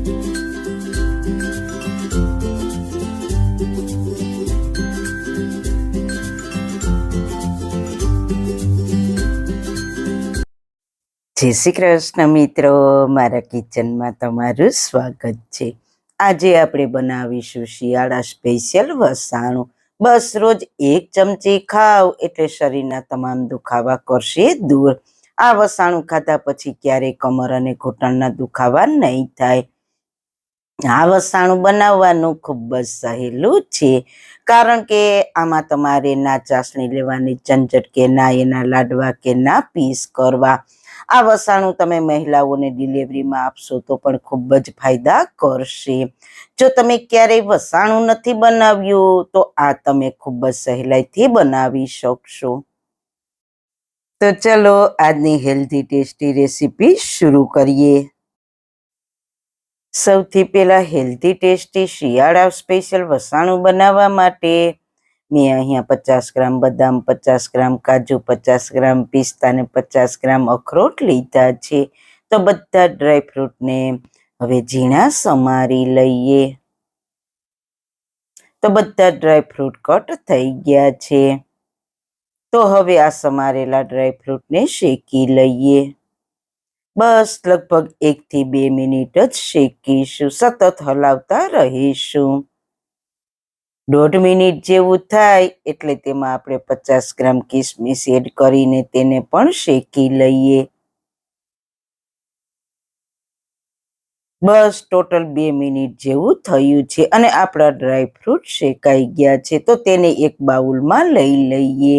જય શ્રી કૃષ્ણ મિત્રો, મારા કિચનમાં તમારું સ્વાગત છે. આજે આપણે બનાવીશું શિયાળા સ્પેશિયલ વસાણું. બસ રોજ એક ચમચી ખાવ એટલે શરીરના તમામ દુખાવા કરશે દૂર. આ વસાણું ખાધા પછી ક્યારેય કમર અને ઘૂંટણના દુખાવા નહીં થાય. આ વસાણું બનાવવાનું ખૂબ જ સહેલું છે. કારણ કે આમાં તમારે ના ચાસણી લેવાની, ઝંઝટ કે ના એના લાડવા કે ના પીસ કરવા. આ વસાણું તમે મહિલાઓને ડિલિવરીમાં આપશો તો પણ ખૂબ જ ફાયદા કરશે. જો તમે ક્યારેય વસાણું નથી બનાવ્યું, તો આ તમે ખૂબ જ સહેલાઈથી બનાવી શકશો. તો ચલો આજની હેલ્ધી ટેસ્ટી રેસીપી શરૂ કરીએ. સૌથી પહેલાં હેલ્ધી, ટેસ્ટી શિયાળા સ્પેશિયલ વસાણું બનાવવા માટે મેં અહીંયા પચાસ ગ્રામ બદામ, પચાસ ગ્રામ કાજુ, પચાસ ગ્રામ પિસ્તા ને પચાસ ગ્રામ અખરોટ લીધા છે. તો બધા ડ્રાયફ્રૂટને હવે ઝીણા સમારી લઈએ. તો બધા ડ્રાયફ્રૂટ કટ થઈ ગયા છે. તો હવે આ સમારેલા ડ્રાયફ્રૂટને શેકી લઈએ. બસ લગભગ એકથી બે મિનિટ જ શેકીશું. સતત હલાવતા રહીશું. દોઢ મિનિટ જેવું થાય એટલે તેમાં આપણે પચાસ ગ્રામ કિસમિસ એડ કરીને તેને પણ શેકી લઈએ. બસ ટોટલ બે મિનિટ જેવું થયું છે અને આપણા ડ્રાય ફ્રૂટ શેકાઈ ગયા છે તો તેને એક બાઉલમાં લઈ લઈએ.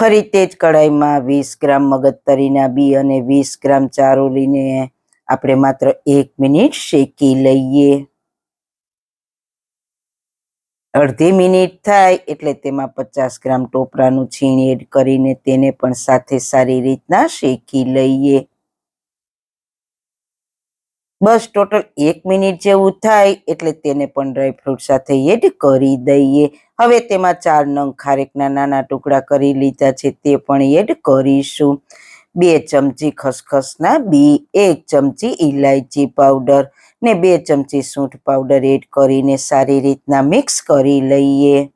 ફરી તે જ કડાઈમાં વીસ ગ્રામ મગજતરીના બી અને વીસ ગ્રામ ચારોલીને આપણે માત્ર એક મિનિટ શેકી લઈએ. અડધી મિનિટ થાય એટલે તેમાં પચાસ ગ્રામ ટોપરાનું છીણ એડ કરીને તેને પણ સાથે સારી રીતના શેકી લઈએ. બસ ટોટલ એક મિનિટ જેવું થાય એટલે તેને પણ ડ્રાયફ્રૂટ સાથે એડ કરી દઈએ. હવે તેમાં ચાર નંગ ખારેકના નાના ટુકડા કરી લીધા છે, તે પણ એડ કરીશું. બે ચમચી ખસખસના બી, એક ચમચી ઇલાયચી પાવડર ને બે ચમચી સૂંઠ પાવડર એડ કરીને સારી રીતના મિક્સ કરી લઈએ.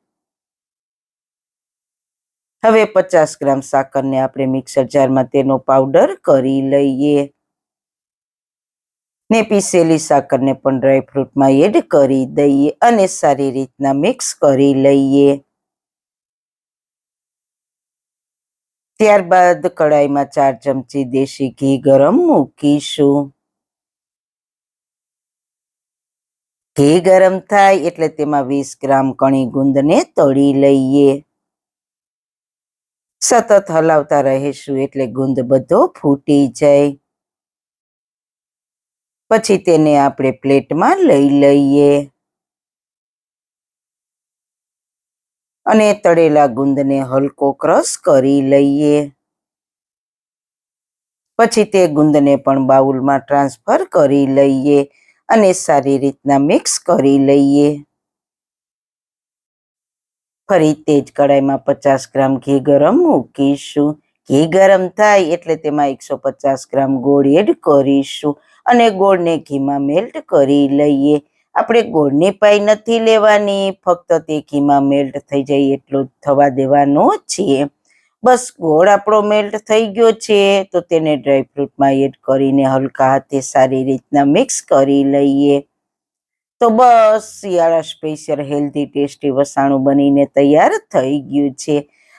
હવે પચાસ ગ્રામ સાકરને આપણે મિક્સર જારમાં તેનો પાવડર કરી લઈએ. ને પીસેલી સાકરને પણ ડ્રાયફ્રૂટમાં એડ કરી દઈએ અને સારી રીતના મિક્સ કરી લઈએ. ત્યારબાદ કડાઈમાં ચાર ચમચી દેશી ઘી ગરમ મૂકીશું. ઘી ગરમ થાય એટલે તેમાં વીસ ગ્રામ કણી ગુંદને તળી લઈએ. સતત હલાવતા રહેશું એટલે ગુંદ બધો ફૂટી જાય. પછી તેને આપણે પ્લેટમાં લઈ લઈએ. અને તળેલા ગુંદને હલકો ક્રશ કરી લઈએ. પછી તે ગુંદને પણ બાઉલમાં ટ્રાન્સફર કરી લઈએ અને સારી રીતના મિક્સ કરી લઈએ. ફરી તે જ કડાઈમાં પચાસ ગ્રામ ઘી ગરમ મૂકીશું. ઘી ગરમ થાય એટલે તેમાં એકસો પચાસ ગ્રામ ગોળ એડ કરીશું. અને ગોળને ઘીમાં મેલ્ટ કરી લઈએ. આપણે ગોળની પાઈ નથી લેવાની, ફક્ત તે ઘીમાં મેલ્ટ થઈ જાય એટલું થવા દેવાનો છે બસ ગોળ આપણો મેલ્ટ થઈ ગયો છે, તો તેને ડ્રાયફ્રૂટમાં એડ કરીને હલકા હાથે સારી રીતના મિક્સ કરી લઈએ. તો બસ શિયાળા સ્પેશિયલ હેલ્ધી ટેસ્ટી વસાણું બનીને તૈયાર થઈ ગયું છે.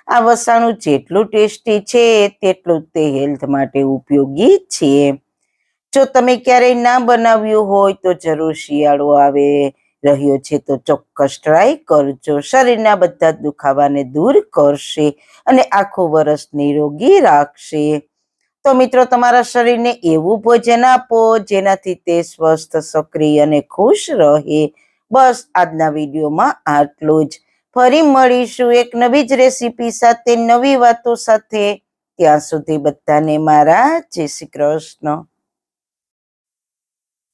આ વસાણું જેટલું ટેસ્ટી છે, તેટલું તે હેલ્થ માટે ઉપયોગી છે. જો તમે ક્યારેય ના બનાવ્યું હોય તો જરૂર શિયાળો આવે, રહ્યો છે તો ચોક્કસ ટ્રાય કરજો. શરીરના બધા દુખાવાને દૂર કરશે અને આખું વર્ષ નિરોગી રાખશે. તો મિત્રો, તમારા શરીરને એવું ભોજન આપો જેનાથી તે સ્વસ્થ, સક્રિય અને ખુશ રહે. બસ આજના વિડીયોમાં આટલું જ. ફરી મળીશું એક નવી જ રેસીપી સાથે, નવી વાતો સાથે. ત્યાં સુધી બધાને મારા જય શ્રી કૃષ્ણ.